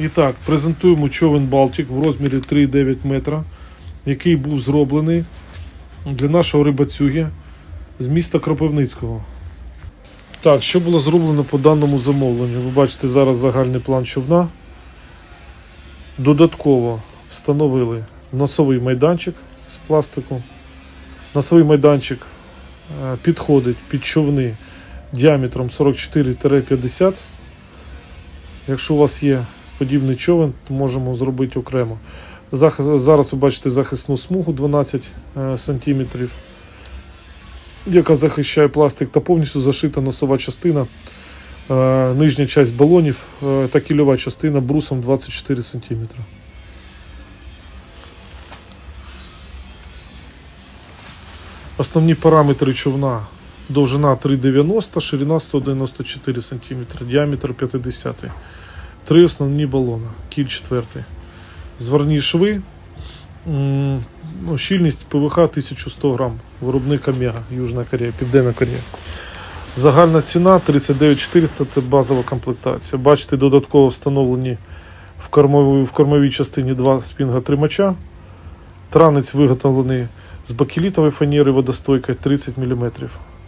І так, презентуємо човен Балтик в розмірі 3,9 метра, який був зроблений для нашого рибацюги з міста Кропивницького. Так, що було зроблено по даному замовленню? Ви бачите зараз загальний план човна. Додатково встановили носовий майданчик з пластику. Носовий майданчик е, підходить під човни діаметром 44-50. Якщо у вас є подібний човен, можемо зробити окремо. Зараз ви бачите захисну смугу 12 е, см, яка захищає пластик та повністю зашита носова частина, е, нижня часть балонів е, та кільова частина брусом 24 см. Основні параметри човна. Довжина 3,90, ширина 194 см, діаметр 50 Три основні балони, кіль четвертий. Зварні шви, ну, щільність ПВХ 1100 грам, виробник Омега, Южна Корея, Південна Корея. Загальна ціна 39 400 це базова комплектація. Бачите, додатково встановлені в кормовій, в кормовій частині два спінга тримача. Транець виготовлений з бакелітової фанери водостойка 30 мм.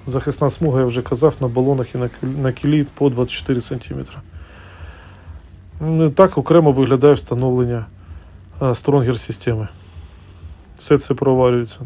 Захисна смуга, я вже казав, на балонах і на кілі по 24 см. Так окремо виглядає встановлення стронгер системи. Все це проварюється.